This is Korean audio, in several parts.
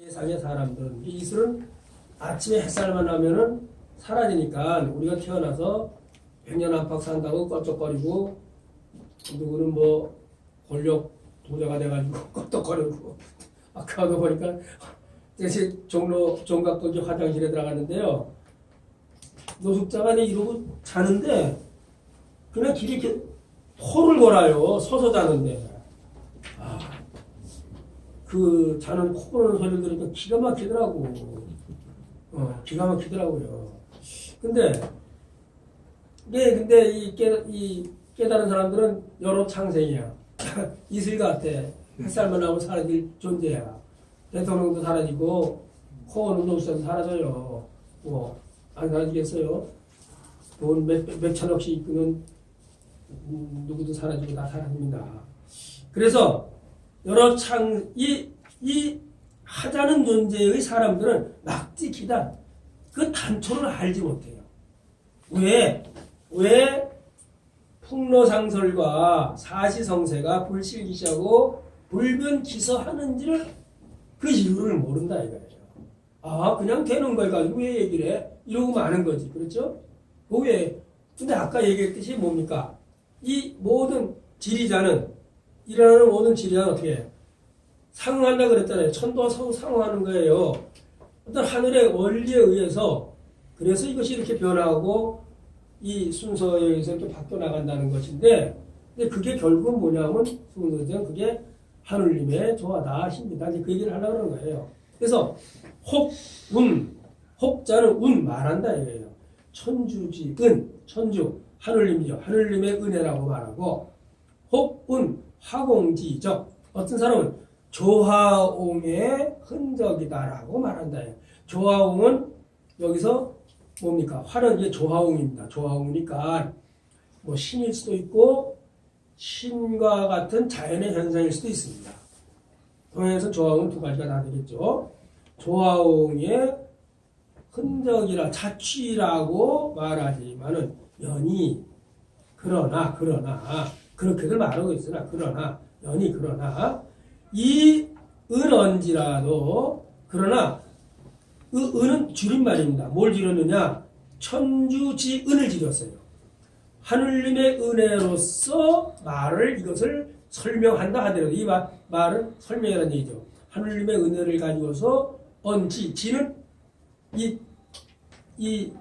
세상의 사람들은 이 이슬은 아침에 햇살만 나면은 사라지니까 우리가 태어나서 백년 안팎 산다고 껄쩍거리고 누구는 뭐 권력 도자가 돼가지고 껄떡거리고 아까도 보니까 대신 종로 종각동기 화장실에 들어갔는데요. 노숙자가 이러고 자는데 그냥 길이 이렇게 토를 걸어요. 서서 자는데. 아, 그 자는 코 고는 소리를 들으니까 기가 막히더라고. 어, 기가 막히더라고요. 근데, 네, 근데 이, 깨, 이 깨달은 사람들은 여러 창생이야. 이슬 같아. 햇살만 나오면 사라질 존재야. 대통령도 사라지고, 코어는 노수도 사라져요. 뭐, 안 사라지겠어요? 돈 몇, 몇, 몇 천억씩 이끄는 음, 누구도 사라지고 다 사라집니다. 그래서 여러 창, 이, 이 하자는 존재의 사람들은 낙지 기단, 그 단초를 알지 못해요. 왜? 왜 풍로상설과 사시성세가 불실기시하고 불변기서하는지를 그 이유를 모른다 이거예요. 아, 그냥 되는 걸 가지고 왜 얘기를 해? 이러고 마는 거지. 그렇죠? 그 왜? 근데 아까 얘기했듯이 뭡니까? 이 모든 지리자는 일어나는 모든 지리자는 어떻게 해요? 상응한다 그랬잖아요. 천도와 성 상응하는 거예요. 어떤 하늘의 원리에 의해서 그래서 이것이 이렇게 변하고 이 순서에 의해서 이렇게 바뀌어 나간다는 것인데 근데 그게 결국은 뭐냐면 순서는 그게 하늘님의 조화다 이제 그 얘기를 하려고 그러는 거예요. 그래서 혹, 운, 혹자는 운 말한다 이거예요. 천주지, 은, 천주, 하늘님이죠. 하늘님의 은혜라고 말하고 혹, 운, 화공지적 어떤 사람은 조화옹의 흔적이다라고 말한다. 조화옹은 여기서 뭡니까? 화는 이게 조화옹입니다. 조화옹이니까 뭐 신일 수도 있고 신과 같은 자연의 현상일 수도 있습니다. 동양에서 조화옹은 두 가지가 다 되겠죠. 조화옹의 흔적이라 자취라고 말하지만은 연이 그러나 그러나 그렇게들 말하고 있으나 그러나 연이 그러나 이 은언지라도 그러나 그 은은 줄임말입니다. 뭘 줄였느냐? 천주지 은을 줄였어요. 하늘님의 은혜로서 말을 이것을 설명한다 하더라도 이 말, 말을 설명이라는 얘기죠. 하늘님의 은혜를 가지고서 언지, 지는 이, 이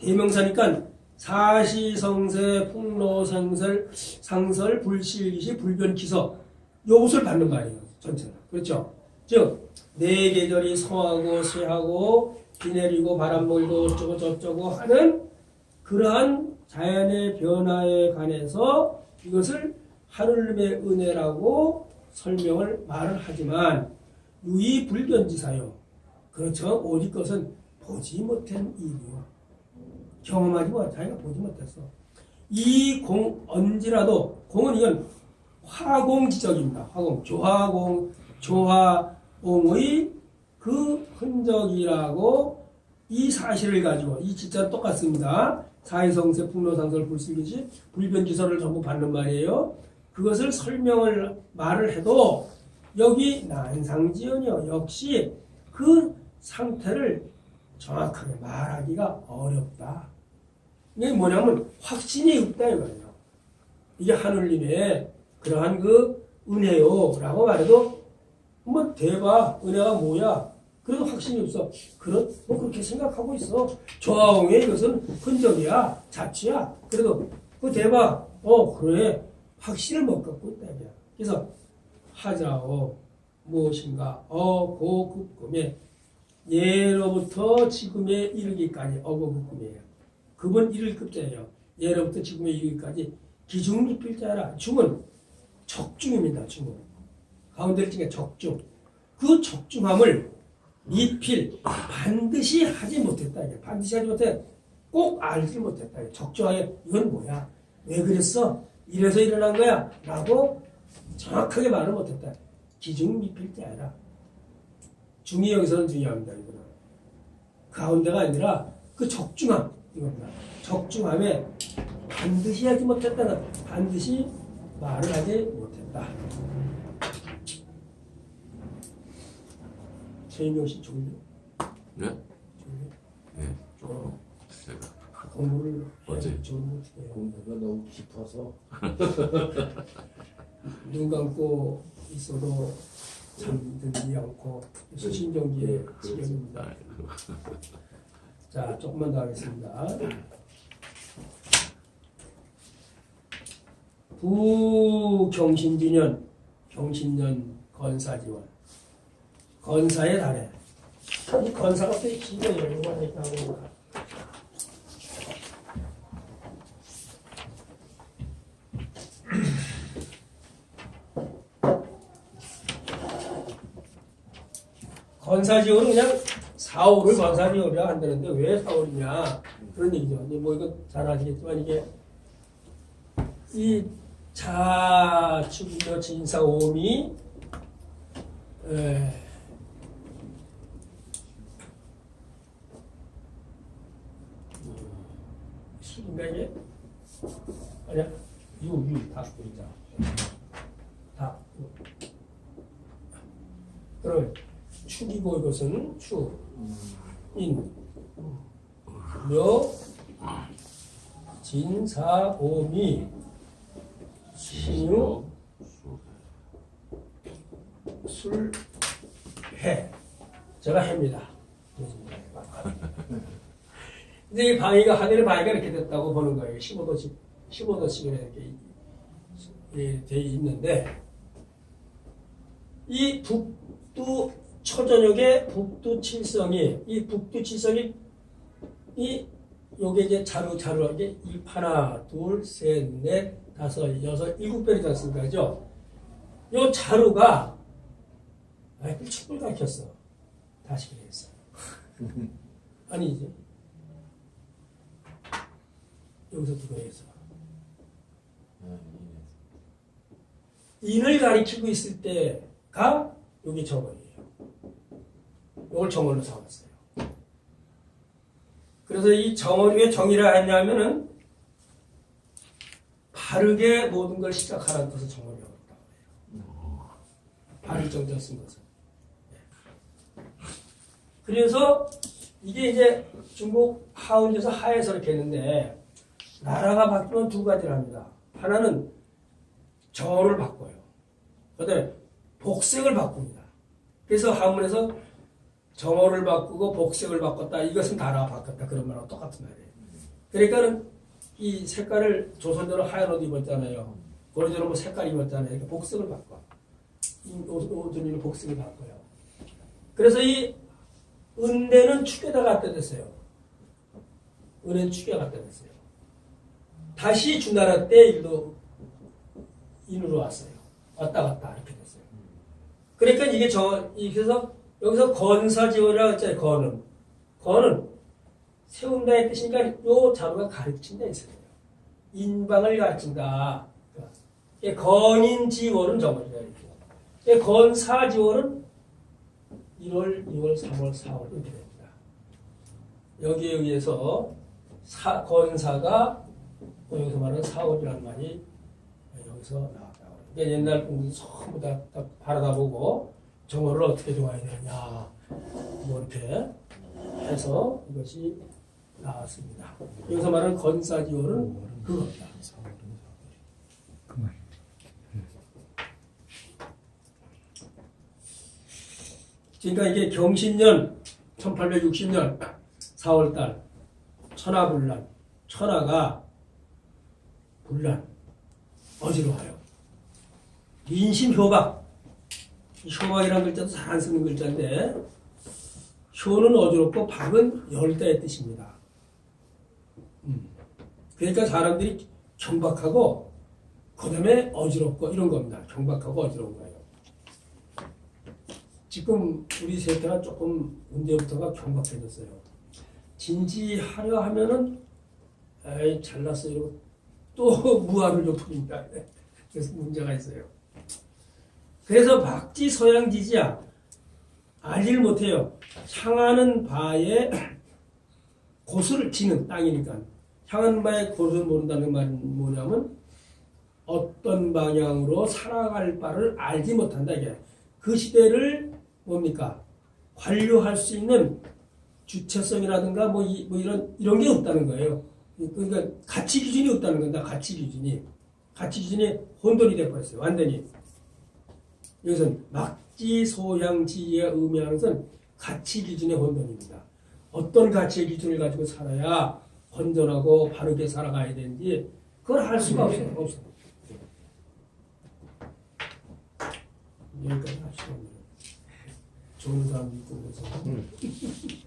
대명사니까 사시성세, 풍로생설, 상설, 불실기시, 불변기서 요것을 받는 말이에요. 전체는. 그렇죠? 즉, 네 계절이 성하고 쇠하고 비 내리고 바람 불고 어쩌고 저쩌고 하는 그러한 자연의 변화에 관해서 이것을 하늘님의 은혜라고 설명을 말을 하지만 유이 불변지사요. 그렇죠. 오직 것은 보지 못한 일이요. 경험하지 못, 자기가 보지 못했어. 이 공, 언지라도, 공은 이건 화공지적입니다. 화공, 조화공, 조화공의 그 흔적이라고 이 사실을 가지고, 이 진짜 똑같습니다. 사회성세, 풍로상설, 불실기시, 불변지설을 전부 받는 말이에요. 그것을 설명을, 말을 해도, 여기 난상지연이요. 역시 그 상태를 정확하게 말하기가 어렵다. 이게 뭐냐면 확신이 없다 이거예요. 이게 하늘님의 그러한 그 은혜요라고 말해도 뭐 대박 은혜가 뭐야? 그래도 확신이 없어. 그렇 뭐 그렇게 생각하고 있어. 조화홍의 이것은 흔적이야, 자취야. 그래도 그 대박. 어 그래 확신을 못 갖고 있다 이게. 그래서 하자오 무엇인가 어고급금에 예로부터 지금에 이르기까지 어고급금이에요. 급은 이를 급자예요. 예로부터 지금에 이르기까지 기중미필자라 중은 적중입니다. 중은 가운데 중에 적중. 그 적중함을 미필 반드시 하지 못했다. 반드시 하지 못해 꼭 알지 못했다. 적중하게 이건 뭐야? 왜 그랬어? 이래서 일어난 거야? 라고 정확하게 말을 못했다. 기중 미필자 아니라 중이 여기서는 중요합니다. 이거는 가운데가 아니라 그 적중함 이겁니다. 적중함에 반드시 하지 못했다는 반드시 말을 하지 못했다. 씨 졸려? 네? 졸려? 네. 어, 제가 공부를 어제. 어떡해요? 공부가 너무 깊어서 눈 감고 있어도 잠들지 않고 수신경기에 네. 지경입니다. 아, 자, 조금만 더 하겠습니다. 부경신지년, 경신년 건사지원. 건사의 달에. 이 건사가 또 기가 열고가 있다고 합니다. 건사지원은 그냥 4월을 건사지원이라 한다는데 왜 4월이냐 그런 얘기죠. 뭐 이거 잘 아시겠지만 이게 이 자축이며 진사오미 에, 술인가 이게? 아니야? 유, 유, 다 보이자. 다. 그럼 축이고 이것은 축, 인, 묘, 진 사, 오 미, 신유, 술, 해. 제가 해입니다. 이제 이 방위가 하늘의 방위가 이렇게 됐다고 보는 거예요. 15도씩 15도씩 이렇게 예, 돼 있는데 이 북두 초저녁에 북두 칠성이 이 북두 칠성이 이 요게 이제 자루 자루 이게 일 하나 둘셋넷 다섯 여섯 일곱 배이지 않습니까? 그죠? 요 자루가 아이고 축을 가르쳤어. 다시 그랬어. 아니지. 여기서 누가 했어? 아, 인을 가리키고 있을 때가 여기 정원이에요. 이걸 정원으로 삼았어요. 그래서 이 정원이 왜 정의라 했냐면은 바르게 모든 걸 시작하라는 뜻을 정원이라고 했다고 해요. 바를 정자 쓴 것은. 네. 그래서 이게 이제 중국 하운에서 하에서 이렇게 했는데 나라가 바뀌면 두 가지를 합니다. 하나는 정어를 바꿔요. 그다음에 복색을 바꿉니다. 그래서 한문에서 정어를 바꾸고 복색을 바꿨다. 이것은 나라가 바꿨다. 그런 말하고 똑같은 말이에요. 그러니까는 이 색깔을 조선대로 하얀 옷 입었잖아요. 고려대로 뭐 색깔 입었잖아요. 그러니까 복색을 바꿔. 이 복색을 바꿔요. 그래서 이 은대는 축에다 갖다 댔어요. 은혜는 축에 갖다 댔어요. 다시 주나라 때 일도 인으로 왔어요. 왔다 갔다 이렇게 됐어요. 그러니까 이게 저, 이- 그래서 여기서 건사지원이라고 했잖아요. 건은. 건은 세운다의 뜻이니까 요 자루가 가르친다 있어요. 인방을 가르친다. 이 건인지월은 저거죠. 이렇게. 이 건사지월은 1월, 2월, 3월, 4월 이렇게 됩니다. 여기에 의해서 사, 건사가 여기서 말하는 사월이라는 말이 여기서 나왔다고. 그러니까 옛날 공부 전부 다, 다 바라다보고 정어를 어떻게 좋아해야 되느냐 뭐 이렇게 해서 이것이 나왔습니다. 여기서 말하는 건사지월은 그겁니다. 그러니까 이게 경신년 1860년 4월달 천하분란 천하가 분란 어지러워요. 민심효박 이 효박이라는 글자도 잘 안 쓰는 글자인데 효는 어지럽고 박은 열다의 뜻입니다. 음. 그러니까 사람들이 경박하고 그 다음에 어지럽고 이런 겁니다. 경박하고 어지러운 거예요. 지금 우리 세태가 조금 언제부터가 경박해졌어요. 진지하려 하면은 에이 잘났어 이러고 또 무한을 좁히니까 그래서 문제가 있어요. 그래서 박지 서양지지야 알지를 못해요. 향하는 바에 고수를 지는 땅이니까 향하는 바에 고수를 모른다는 말은 뭐냐면 어떤 방향으로 살아갈 바를 알지 못한다 이게 그 시대를 뭡니까 관료할 수 있는 주체성이라든가 뭐, 이, 뭐 이런 이런 게 없다는 거예요. 그러니까 가치 기준이 없다는 건다. 가치 기준이 가치 기준이 혼돈이 돼버렸어요. 완전히 이것은 막지 소양지에 의미하는 것은 가치 기준의 혼돈입니다. 어떤 가치의 기준을 가지고 살아야 건전하고 바르게 살아가야 되는지 그걸 할 수가 없어요. 없어. 여기까지 합시다. 좋은 사람 있고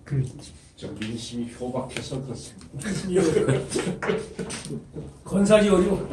그래서 좀 민심이 효박해서 그렇습니다. 건사지 어려워.